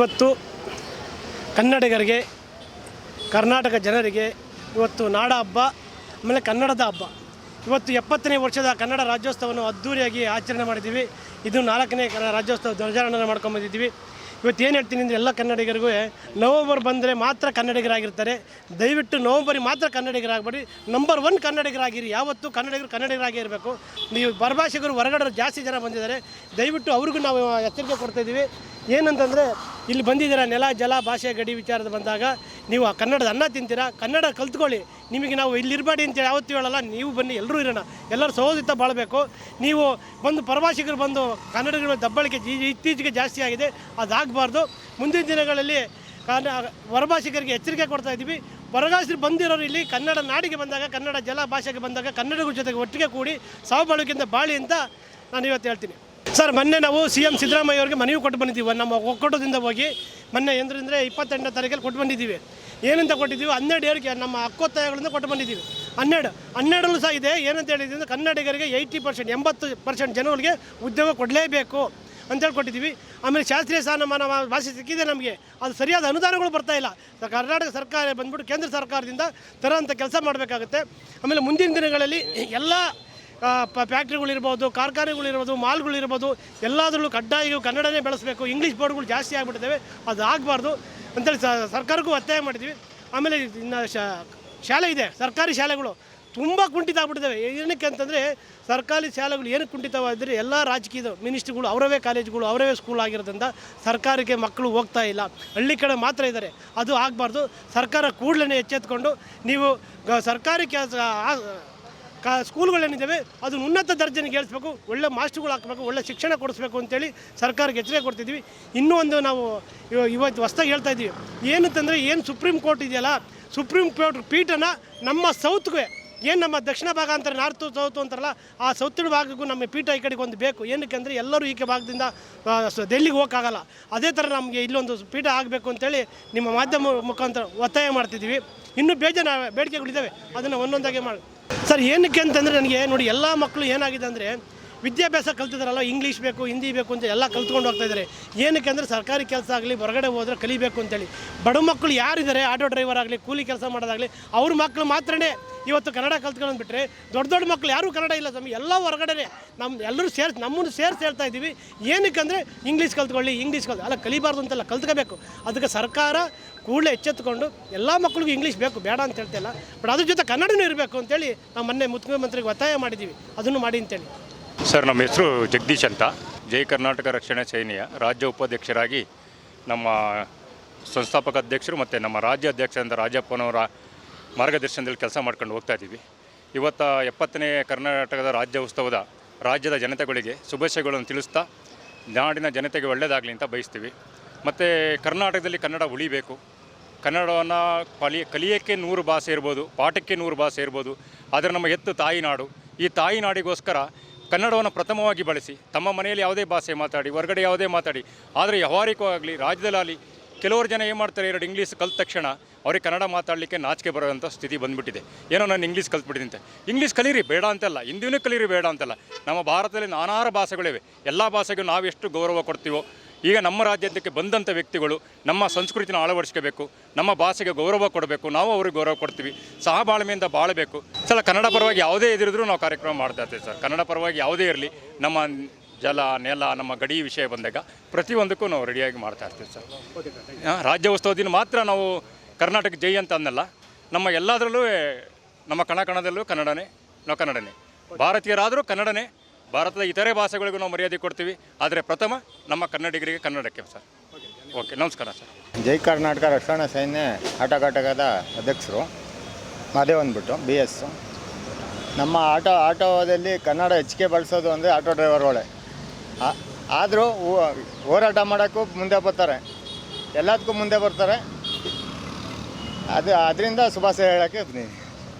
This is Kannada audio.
ಇವತ್ತು ಕನ್ನಡಿಗರಿಗೆ, ಕರ್ನಾಟಕ ಜನರಿಗೆ ಇವತ್ತು ನಾಡ ಹಬ್ಬ, ಆಮೇಲೆ ಕನ್ನಡದ ಹಬ್ಬ. ಇವತ್ತು ಎಪ್ಪತ್ತನೇ ವರ್ಷದ ಕನ್ನಡ ರಾಜ್ಯೋತ್ಸವವನ್ನು ಅದ್ಧೂರಿಯಾಗಿ ಆಚರಣೆ ಮಾಡಿದ್ದೀವಿ. ಇದು ನಾಲ್ಕನೇ ರಾಜ್ಯೋತ್ಸವ ಧ್ವಜಾರೋಹಣ ಮಾಡ್ಕೊಂಬಂದಿದ್ದೀವಿ ಇವತ್ತು ಏನು ಹೇಳ್ತೀನಿ ಅಂದರೆ ಎಲ್ಲ ಕನ್ನಡಿಗರಿಗೂ ನವಂಬರ್ ಬಂದರೆ ಮಾತ್ರ ಕನ್ನಡಿಗರಾಗಿರ್ತಾರೆ. ದಯವಿಟ್ಟು ನವಂಬರಿಗೆ ಮಾತ್ರ ಕನ್ನಡಿಗರಾಗಬೇಡಿ. Number one ಕನ್ನಡಿಗರಾಗಿರಿ. ಯಾವತ್ತೂ ಕನ್ನಡಿಗರು ಕನ್ನಡಿಗರಾಗೇ ಇರಬೇಕು. ನೀವು ಬರಭಾಷಿಗರು ಹೊರಗಡೆ ಜಾಸ್ತಿ ಜನ ಬಂದಿದ್ದಾರೆ. ದಯವಿಟ್ಟು ಅವ್ರಿಗೂ ನಾವು ಎಚ್ಚರಿಕೆ ಕೊಡ್ತಾಯಿದ್ದೀವಿ ಏನಂತಂದರೆ, ಇಲ್ಲಿ ಬಂದಿದ್ದೀರಾ ನೆಲ, ಜಲ, ಭಾಷೆ, ಗಡಿ ವಿಚಾರದ ಬಂದಾಗ ನೀವು ಆ ಕನ್ನಡದ ಅನ್ನ ತಿಂತೀರಾ? ಕನ್ನಡ ಕಲ್ತ್ಕೊಳ್ಳಿ. ನಿಮಗೆ ನಾವು ಇಲ್ಲಿ ಇರಬೇಡಿ ಅಂತೇಳಿ ಯಾವತ್ತೂ ಹೇಳಲ್ಲ. ನೀವು ಬನ್ನಿ, ಎಲ್ಲರೂ ಇರೋಣ. ಎಲ್ಲರೂ ಸಹೋದಿತ ಬಾಳಬೇಕು. ನೀವು ಬಂದು ಪ್ರವಾಸಿಗರು ಬಂದು ಕನ್ನಡಗಳ ದಬ್ಬಳಿಕೆ ಇತ್ತೀಚೆಗೆ ಜಾಸ್ತಿ ಆಗಿದೆ. ಅದಾಗಬಾರ್ದು. ಮುಂದಿನ ದಿನಗಳಲ್ಲಿ ಕನ್ನ ಹೊರಭಾಷಿಗರಿಗೆ ಎಚ್ಚರಿಕೆ ಕೊಡ್ತಾ ಇದ್ದೀವಿ. ಹೊರಗಾಸರು ಬಂದಿರೋರು ಇಲ್ಲಿ. ಕನ್ನಡ ನಾಡಿಗೆ ಬಂದಾಗ, ಕನ್ನಡ ಜಲ ಭಾಷೆಗೆ ಬಂದಾಗ ಕನ್ನಡಿಗರ ಜೊತೆಗೆ ಒಟ್ಟಿಗೆ ಕೂಡಿ ಸಾವುಬಾಳುಕಿಂದ ಬಾಳಿ ಅಂತ ನಾನು ಇವತ್ತು ಹೇಳ್ತೀನಿ. ಸರ್, ಮೊನ್ನೆ ನಾವು ಸಿ ಎಂ ಸಿದ್ದರಾಮಯ್ಯ ಅವರಿಗೆ ಮನವಿ ಕೊಟ್ಟು ಬಂದಿದ್ದೀವಿ. ನಮ್ಮ ಒಕ್ಕೂಟದಿಂದ ಹೋಗಿ ಮೊನ್ನೆ ಏನಂದ್ರೆ ಇಪ್ಪತ್ತೆಂಟನೇ ತಾರೀಕಲ್ಲಿ ಕೊಟ್ಟು ಬಂದಿದ್ದೀವಿ. ಏನಂತ ಕೊಟ್ಟಿದ್ದೀವಿ? ಹನ್ನೆರಡು ಏರಿಕೆ ನಮ್ಮ ಹಕ್ಕೊತ್ತಾಯಗಳಿಂದ ಕೊಟ್ಟು ಬಂದಿದ್ದೀವಿ. ಹನ್ನೆರಡು. ಹನ್ನೆರಡಲ್ಲೂ ಸಹ ಇದೆ. ಏನಂತ ಹೇಳಿದ್ರೆ ಅಂದರೆ ಕನ್ನಡಿಗರಿಗೆ ಏಯ್ಟಿ ಪರ್ಸೆಂಟ್ ಎಂಬತ್ತು ಪರ್ಸೆಂಟ್ ಜನಗಳಿಗೆ ಉದ್ಯೋಗ ಕೊಡಲೇಬೇಕು ಅಂತೇಳಿ ಕೊಟ್ಟಿದ್ದೀವಿ ಆಮೇಲೆ ಶಾಸ್ತ್ರೀಯ ಸ್ಥಾನಮಾನ ಭಾಷೆ ಸಿಕ್ಕಿದೆ ನಮಗೆ ಅದು ಸರಿಯಾದ ಅನುದಾನಗಳು ಬರ್ತಾ ಇಲ್ಲ. ಕರ್ನಾಟಕ ಸರ್ಕಾರ ಬಂದ್ಬಿಟ್ಟು ಕೇಂದ್ರ ಸರ್ಕಾರದಿಂದ ತರೋಂಥ ಕೆಲಸ ಮಾಡಬೇಕಾಗುತ್ತೆ. ಆಮೇಲೆ ಮುಂದಿನ ದಿನಗಳಲ್ಲಿ ಎಲ್ಲ ಫ್ಯಾಕ್ಟ್ರಿಗಳಿರ್ಬೋದು, ಕಾರ್ಖಾನೆಗಳಿರ್ಬೋದು, ಮಾಲ್ಗಳಿರ್ಬೋದು, ಎಲ್ಲದರಲ್ಲೂ ಕಡ್ಡಾಯ ಕನ್ನಡನೇ ಬೆಳೆಸಬೇಕು. ಇಂಗ್ಲೀಷ್ ಬೋರ್ಡ್ಗಳು ಜಾಸ್ತಿ ಆಗಿಬಿಟ್ಟಿದ್ದಾವೆ. ಅದು ಆಗಬಾರ್ದು. ಅಂತೇಳಿ ಸರ್ಕಾರಕ್ಕೂ ಒತ್ತಾಯ ಮಾಡಿದ್ವಿ ಆಮೇಲೆ ಇನ್ನು ಶಾಲೆ ಇದೆ, ಸರ್ಕಾರಿ ಶಾಲೆಗಳು. ತುಂಬ ಕುಂಠಿತ ಆಗ್ಬಿಟ್ಟಿದ್ದಾವೆ. ಏನಕ್ಕೆ ಅಂತಂದರೆ, ಸರ್ಕಾರಿ ಶಾಲೆಗಳು ಏನು ಕುಂಠಿತವಾದರೆ ಎಲ್ಲ ರಾಜಕೀಯದ ಮಿನಿಸ್ಟ್ರುಗಳು ಅವರವೇ ಕಾಲೇಜುಗಳು, ಅವರವೇ ಸ್ಕೂಲ್ ಆಗಿರೋದ್ರಿಂದ ಸರ್ಕಾರಕ್ಕೆ ಮಕ್ಕಳು ಹೋಗ್ತಾ ಇಲ್ಲ. ಹಳ್ಳಿ ಕಡೆ ಮಾತ್ರ ಇದ್ದಾರೆ. ಅದು ಆಗಬಾರ್ದು. ಸರ್ಕಾರ ಕೂಡಲೇ ಎಚ್ಚೆತ್ಕೊಂಡು ನೀವು ಸರ್ಕಾರಿ ಕೆಲಸ ಕಾ ಸ್ಕೂಲ್ಗಳೇನಿದ್ದಾವೆ ಅದನ್ನು ಉನ್ನತ ದರ್ಜೆಗೆ ಏಳಿಸ್ಬೇಕು ಒಳ್ಳೆ ಮಾಸ್ಟ್ರುಗಳು ಹಾಕಬೇಕು, ಒಳ್ಳೆ ಶಿಕ್ಷಣ ಕೊಡಿಸ್ಬೇಕು ಅಂತೇಳಿ ಸರ್ಕಾರಕ್ಕೆ ಎಚ್ಚರಿಕೆ ಕೊಡ್ತಿದ್ವಿ ಇನ್ನೂ ಒಂದು ನಾವು ಇವ- ಇವತ್ತು ಹೊಸ್ದಾಗಿ ಹೇಳ್ತಾ ಇದ್ದೀವಿ. ಏನಂತಂದರೆ ಏನು ಸುಪ್ರೀಂ ಕೋರ್ಟ್ ಇದೆಯಲ್ಲ, ಸುಪ್ರೀಂ ಕೋರ್ಟ್ ಪೀಠನ ನಮ್ಮ ಸೌತ್ಗೆ, ಏನು ನಮ್ಮ ದಕ್ಷಿಣ ಭಾಗ ಅಂತಾರೆ, ನಾರ್ತು ಸೌತು ಅಂತಾರಲ್ಲ, ಆ ಸೌತ್ತಿನ ಭಾಗಕ್ಕೂ ನಮ್ಮ ಪೀಠ ಈ ಕಡೆಗೆ ಒಂದು ಬೇಕು. ಏನಕ್ಕೆ ಅಂದರೆ, ಎಲ್ಲರೂ ಈಕೆ ಭಾಗದಿಂದ ಡೆಲ್ಲಿಗೆ ಹೋಗೋಕ್ಕಾಗಲ್ಲ. ಅದೇ ಥರ ನಮಗೆ ಇಲ್ಲೊಂದು ಪೀಠ ಆಗಬೇಕು ಅಂತೇಳಿ ನಿಮ್ಮ ಮಾಧ್ಯಮ ಮುಖಾಂತರ ಒತ್ತಾಯ ಮಾಡ್ತಿದ್ದೀವಿ. ಇನ್ನೂ ಬೇಜಾನ ಬೇಡಿಕೆಗಳಿದ್ದಾವೆ. ಅದನ್ನು ಒಂದೊಂದಾಗಿ ಮಾಡಿ. ಸರ್, ಏನಕ್ಕೆ ಅಂತಂದರೆ ನನಗೆ ನೋಡಿ ಎಲ್ಲ ಮಕ್ಕಳು ಏನಾಗಿದೆ ಅಂದರೆ ವಿದ್ಯಾಭ್ಯಾಸ ಕಲ್ತಿದಾರಲ್ಲ ಇಂಗ್ಲೀಷ್ ಬೇಕು ಹಿಂದಿ ಬೇಕು ಅಂತ ಎಲ್ಲ ಕಲ್ತ್ಕೊಂಡು ಹೋಗ್ತಾ ಇದ್ದಾರೆ. ಏನಕ್ಕೆ ಅಂದರೆ ಸರ್ಕಾರಿ ಕೆಲಸ ಆಗಲಿ, ಹೊರಗಡೆ ಹೋದ್ರೆ ಕಲಿಬೇಕು ಅಂತೇಳಿ. ಬಡ ಮಕ್ಕಳು ಯಾರಿದ್ದಾರೆ? ಆಟೋ ಡ್ರೈವರ್ ಆಗಲಿ, ಕೂಲಿ ಕೆಲಸ ಮಾಡೋದಾಗಲಿ, ಅವ್ರ ಮಕ್ಕಳು ಮಾತ್ರನೇ ಇವತ್ತು ಕನ್ನಡ ಕಲ್ತ್ಕೊಂಡು ಬಿಟ್ಟರೆ ದೊಡ್ಡ ದೊಡ್ಡ ಮಕ್ಕಳು ಯಾರೂ ಕನ್ನಡ ಇಲ್ಲ ಸ್ವಾಮಿ, ಎಲ್ಲ ಹೊರಗಡೆ ನಮ್ಮ ಎಲ್ಲರೂ ಸೇರ್ಸಿ, ನಮ್ಮನ್ನು ಸೇರಿಸಿ ಹೇಳ್ತಾ ಇದ್ದೀವಿ. ಏನಕ್ಕೆ ಅಂದರೆ ಇಂಗ್ಲೀಷ್ ಕಲ್ತ್ಕೊಳ್ಳಿ ಇಂಗ್ಲೀಷ್ ಕಲ್ತು, ಅಲ್ಲ ಕಲಿಬಾರ್ದು ಅಂತೆಲ್ಲ, ಕಲ್ತ್ಕೋಬೇಕು. ಅದಕ್ಕೆ ಸರ್ಕಾರ ಕೂಡಲೇ ಎಚ್ಚೆತ್ತುಕೊಂಡು ಎಲ್ಲ ಮಕ್ಕಳಿಗೂ ಇಂಗ್ಲೀಷ್ ಬೇಕು, ಬೇಡ ಅಂತ ಹೇಳ್ತಿಲ್ಲ ಬಟ್ ಅದ್ರ ಜೊತೆ ಕನ್ನಡನೂ ಇರಬೇಕು ಅಂತೇಳಿ ನಾವು ಮೊನ್ನೆ ಮುಖ್ಯಮಂತ್ರಿಗೆ ಒತ್ತಾಯ ಮಾಡಿದ್ದೀವಿ ಅದನ್ನು ಮಾಡಿ ಅಂತೇಳಿ. ಸರ್, ನಮ್ಮ ಹೆಸರು ಜಗದೀಶ್ ಅಂತ. ಜೈ ಕರ್ನಾಟಕ ರಕ್ಷಣಾ ಸೇನೆಯ ರಾಜ್ಯ ಉಪಾಧ್ಯಕ್ಷರಾಗಿ ನಮ್ಮ ಸಂಸ್ಥಾಪಕ ಅಧ್ಯಕ್ಷರು ಮತ್ತು ನಮ್ಮ ರಾಜ್ಯ ಅಧ್ಯಕ್ಷರಾದ ರಾಜಪ್ಪನವರ ಮಾರ್ಗದರ್ಶನದಲ್ಲಿ ಕೆಲಸ ಮಾಡ್ಕೊಂಡು ಹೋಗ್ತಾ ಇದ್ದೀವಿ. ಇವತ್ತು ಎಪ್ಪತ್ತನೇ ಕರ್ನಾಟಕದ ರಾಜ್ಯ ಉತ್ಸವದ ರಾಜ್ಯದ ಜನತೆಗಳಿಗೆ ಶುಭಾಶಯಗಳನ್ನು ತಿಳಿಸ್ತಾ ನಾಡಿನ ಜನತೆಗೆ ಒಳ್ಳೆಯದಾಗಲಿ ಅಂತ ಬಯಸ್ತೀವಿ. ಮತ್ತು ಕರ್ನಾಟಕದಲ್ಲಿ ಕನ್ನಡ ಉಳಿಬೇಕು. ಕನ್ನಡವನ್ನು ಕಲಿ ಕಲಿಯೋಕ್ಕೆ ನೂರು ಭಾಷೆ ಇರ್ಬೋದು, ಪಾಠಕ್ಕೆ ನೂರು ಭಾಷೆ ಇರ್ಬೋದು, ಆದರೆ ನಮ್ಮ ಎತ್ತು ತಾಯಿ ನಾಡು ಈ ತಾಯಿ ನಾಡಿಗೋಸ್ಕರ ಕನ್ನಡವನ್ನು ಪ್ರಥಮವಾಗಿ ಬಳಸಿ, ತಮ್ಮ ಮನೆಯಲ್ಲಿ ಯಾವುದೇ ಭಾಷೆ ಮಾತಾಡಿ, ಹೊರಗಡೆ ಯಾವುದೇ ಮಾತಾಡಿ, ಆದರೆ ವ್ಯವಹಾರಿಕವಾಗಲಿ, ರಾಜ್ಯದಲ್ಲಾಗಲಿ ಕೆಲವರು ಜನ ಏನು ಮಾಡ್ತಾರೆ, ಎರಡು ಇಂಗ್ಲೀಷ್ ಕಲ್ತ ತಕ್ಷಣ ಅವ್ರಿಗೆ ಕನ್ನಡ ಮಾತಾಡಲಿಕ್ಕೆ ನಾಚಿಕೆ ಬರೋಂಥ ಸ್ಥಿತಿ ಬಂದುಬಿಟ್ಟಿದೆ. ಏನೋ ನಾನು ಇಂಗ್ಲೀಷ್ ಕಲ್ತ್ಬಿಟ್ಟಿದ್ದಂತೆ. ಇಂಗ್ಲೀಷ್ ಕಲೀರಿ, ಬೇಡ ಅಂತಲ್ಲ, ಹಿಂದಿನೂ ಕಲೀರಿ, ಬೇಡ ಅಂತಲ್ಲ. ನಮ್ಮ ಭಾರತದಲ್ಲಿ ನಾನಾರು ಭಾಷೆಗಳಿವೆ. ಎಲ್ಲ ಭಾಷೆಗೂ ನಾವು ಎಷ್ಟು ಗೌರವ ಕೊಡ್ತೀವೋ ಈಗ ನಮ್ಮ ರಾಜ್ಯಕ್ಕೆ ಬಂದಂಥ ವ್ಯಕ್ತಿಗಳು ನಮ್ಮ ಸಂಸ್ಕೃತಿನ ಅಳವಡಿಸ್ಕೋಬೇಕು, ನಮ್ಮ ಭಾಷೆಗೆ ಗೌರವ ಕೊಡಬೇಕು, ನಾವು ಅವ್ರಿಗೆ ಗೌರವ ಕೊಡ್ತೀವಿ. ಸಹಬಾಳ್ಮೆಯಿಂದ ಬಾಳಬೇಕು. ಸಲ ಕನ್ನಡ ಪರವಾಗಿ ಯಾವುದೇ ಎದುರಿದ್ರೂ ನಾವು ಕಾರ್ಯಕ್ರಮ ಮಾಡ್ತಾ ಇರ್ತೀವಿ ಸರ್. ಕನ್ನಡ ಪರವಾಗಿ ಯಾವುದೇ ಇರಲಿ, ನಮ್ಮ ಜಲ, ನೆಲ, ನಮ್ಮ ಗಡಿ ವಿಷಯ ಬಂದಾಗ ಪ್ರತಿಯೊಂದಕ್ಕೂ ನಾವು ರೆಡಿಯಾಗಿ ಮಾಡ್ತಾ ಇರ್ತೀವಿ ಸರ್. ರಾಜ್ಯ ರಾಜ್ಯೋತ್ಸವ ದಿನ ಮಾತ್ರ ನಾವು ಕರ್ನಾಟಕ ಜೈ ಅಂತ ಅನ್ನಲ್ಲ. ನಮ್ಮ ಎಲ್ಲದರಲ್ಲೂ, ನಮ್ಮ ಕಣಕಣದಲ್ಲೂ ಕನ್ನಡನೇ, ನಾವು ಕನ್ನಡನೇ. ಭಾರತೀಯರಾದರೂ ಕನ್ನಡನೇ ಭಾರತದ ಇತರೆ ಭಾಷೆಗಳಿಗೂ ನಾವು ಮರ್ಯಾದೆ ಕೊಡ್ತೀವಿ. ಆದರೆ ಪ್ರಥಮ ನಮ್ಮ ಕನ್ನಡಿಗರಿಗೆ ಕನ್ನಡಕ್ಕೆ ಸರ್. ಓಕೆ, ನಮಸ್ಕಾರ ಸರ್. ಜೈ ಕರ್ನಾಟಕ ರಕ್ಷಣಾ ಸೈನ್ಯ ಆಟ ಘಟಕದ ಅಧ್ಯಕ್ಷರು, ಮಾದೇವ್ ಅಂದ್ಬಿಟ್ಟು ಬಿ ಎಸ್ ನಮ್ಮ ಆಟೋ, ಆಟೋದಲ್ಲಿ ಕನ್ನಡ ಹೆಚ್ಚಿಗೆ ಬಳಸೋದು ಅಂದರೆ ಆಟೋ ಡ್ರೈವರ್ಗಳೇ. ಆದರೂ ಹೋರಾಟ ಮಾಡೋಕ್ಕೂ ಮುಂದೆ ಬರ್ತಾರೆ. ಎಲ್ಲದಕ್ಕೂ ಮುಂದೆ ಬರ್ತಾರೆ. ಅದು, ಅದರಿಂದ ಶುಭಾಶಯ ಹೇಳೋಕ್ಕೆ